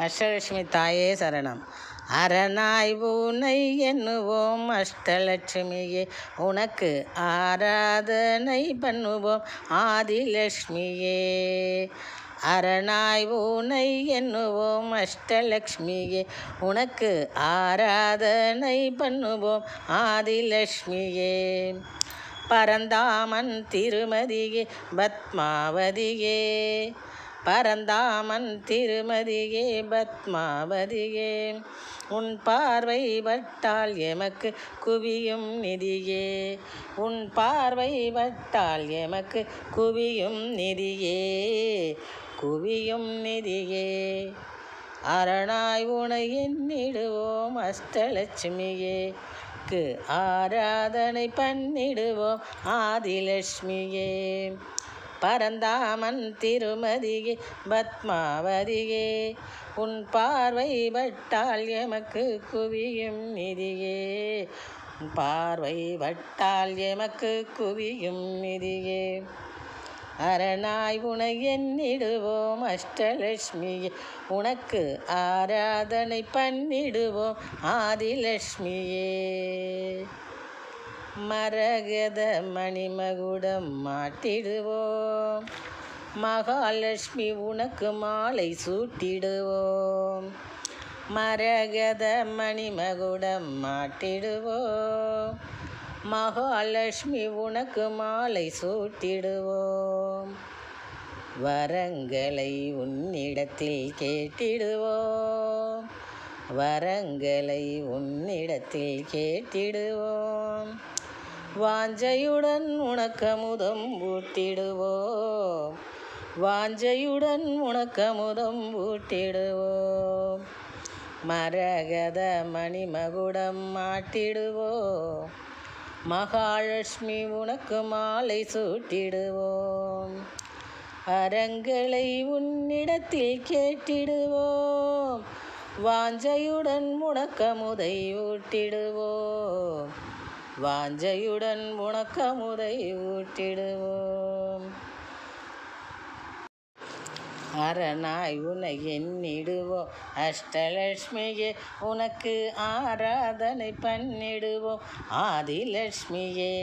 அஷ்டலட்சுமி தாயே சரணம். அரணாய் ஊனை எண்ணுவோம் அஷ்டலட்சுமியே. உனக்கு ஆராதனை பண்ணுவோம் ஆதிலட்சுமியே. அரணாய் ஊனை எண்ணுவோம் அஷ்டலக்ஷ்மியே உனக்கு ஆராதனை பண்ணுவோம் ஆதிலட்சுமியே. பரந்தாமன் திருமதியே பத்மாவதியே. பரந்தாமன் திருமதியே பத்மாவதியே உன் பார்வை பட்டால் எமக்கு குவியும் நிதியே. உன் பார்வை பட்டால் எமக்கு குவியும் நிதியே குவியும் நிதியே. அரணாய் உனை எண்ணிடுவோம் அஷ்டலட்சுமியே ஆராதனை பண்ணிடுவோம் ஆதிலட்சுமியே. பரந்தாமன் திருமதியே பத்மாவதியே உன் பார்வை பட்டால் எமக்கு குவியும் நிதியே. உன் பார்வை பட்டால் எமக்கு குவியும் நிதியே. அரணாய் உனை எண்ணிடுவோம் அஷ்டலட்சுமியே. உனக்கு ஆராதனை பண்ணிடுவோம் ஆதிலட்சுமியே. மரகத மணிமகுடம் மாட்டிடுவோம். மகாலட்சுமி உனக்கு மாலை சூட்டிடுவோம். மரகத மணிமகுடம் மாட்டிடுவோம். மகாலட்சுமி உனக்கு மாலை சூட்டிடுவோம். வரங்களை உன்னிடத்தில் கேட்டிடுவோம். வரங்களை உன்னிடத்தில் கேட்டிடுவோம். வாஞ்சையுடன் உனக்கமுதம் ஊட்டிடுவோம். வாஞ்சையுடன் உனக்கமுதம் ஊட்டிடுவோம். மரகத மணிமகுடம் மாட்டிடுவோம். மகாலட்சுமி உனக்கு மாலை சூட்டிடுவோம். அரங்களை உன்னிடத்தில் கேட்டிடுவோம். வாஞ்சையுடன் முடக்கமுதை ஊட்டிடுவோம். வாஞ்சையுடன் முடக்கமுதை ஊட்டிடுவோம். அரணாய் உனை எண்ணிடுவோம். அஷ்டலட்சுமியே உனக்கு ஆராதனை பண்ணிடுவோம். ஆதிலட்சுமியே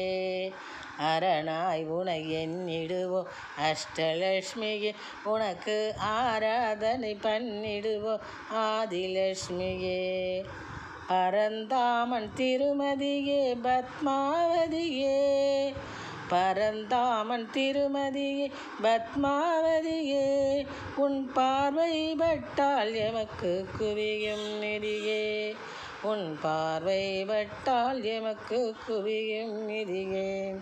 அரணாய் உனை எண்ணிடுவோம். அஷ்டலட்சுமியே உனக்கு ஆராதனை பண்ணிடுவோம். ஆதிலட்சுமியே பரந்தாமன் திருமதியே பத்மாவதியே. பரந்தாமன் திருமதியே பத்மாவதியே. உன் பார்வை பட்டால் எமக்கு குவியும் நிதியே. உன் பார்வை பட்டால் எமக்கு குவியும் நிதியே.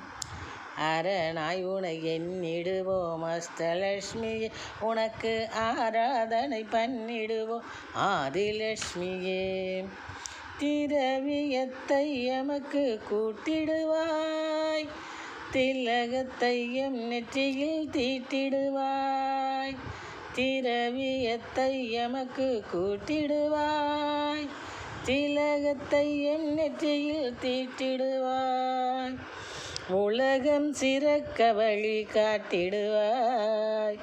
அரணாய் உனை எண்ணிடுவோம் அஸ்தலட்சுமியே உனக்கு ஆராதனை பண்ணிடுவோம் ஆதிலட்சுமியே. திரவியத்தை எமக்கு கூட்டிடுவாய். திலகத்தை எம் நெற்றியில் தீட்டிடுவாய். திரவியத்தை எமக்கு கூட்டிடுவாய். திலகத்தை எம் நெற்றியில் தீட்டிடுவாய். உலகம் சிறக்க வழி காட்டிடுவாய்.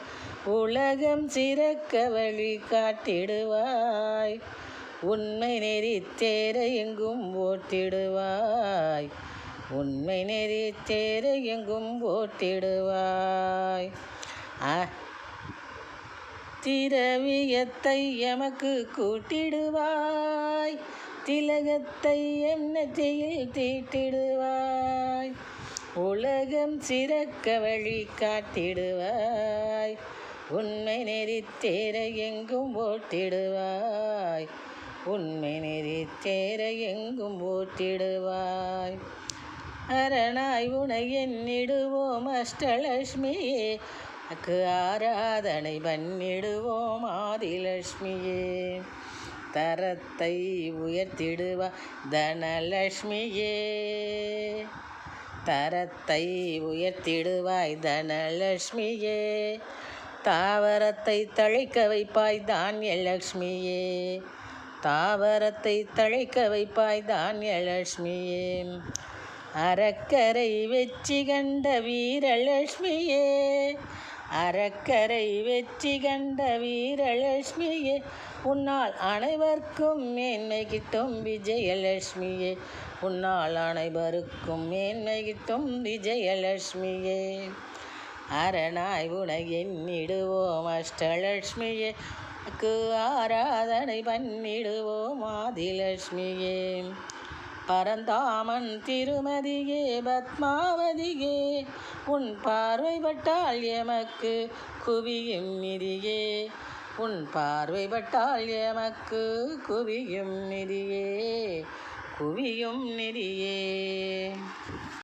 உலகம் சிறக்க வழி காட்டிடுவாய். உண்மை நெறி தேர எங்கும் ஓட்டிடுவாய் உண்மை நெறி தேர எங்கும் ஓட்டிடுவாய் திரவியத்தை எமக்கு கூட்டிடுவாய். திலகத்தை எம் நெற்றியில் தீட்டிடுவாய். உலகம் சிறக்க வழி காட்டிடுவாய். உண்மை நெறி தேர எங்கும் ஓட்டிடுவாய் உண்மை நெறி தேர எங்கும் ஓட்டிடுவாய் அரணாய் உனை எண்ணிடுவோம் அஷ்டலட்சுமியே அக்கு ஆராதனை பண்ணிடுவோம் ஆதிலட்சுமியே தரத்தை உயர்த்திடுவா தனலட்சுமியே தரத்தை உயர்த்திடுவாய் தனலட்சுமியே தாவரத்தை தழைக்க வைப்பாய் தானியலட்சுமியே தாவரத்தை தழைக்க வைப்பாய் தானியலட்சுமியே. அறக்கரை வெற்றி கண்ட வீரலட்சுமியே. அறக்கரை வெற்றி கண்ட வீரலட்சுமியே. உன்னால் அனைவருக்கும் மேன்மை கிட்டும் விஜயலட்சுமியே. உன்னால் அனைவருக்கும் மேன்மை கிட்டும் விஜயலட்சுமியே. அரணாய் உனை எண்ணிடுவோம் அஷ்டலட்சுமியே. உனக்கு ஆராதனை பண்ணிடுவோம் ஆதிலட்சுமியே. பரந்தாமன் திருமதியே பத்மாவதியே உன் பார்வைப்பட்டால் எமக்கு குவியும் நிதியே. உன் பார்வைப்பட்டால் எமக்கு குவியும் நிதியே குவியும் நிதியே.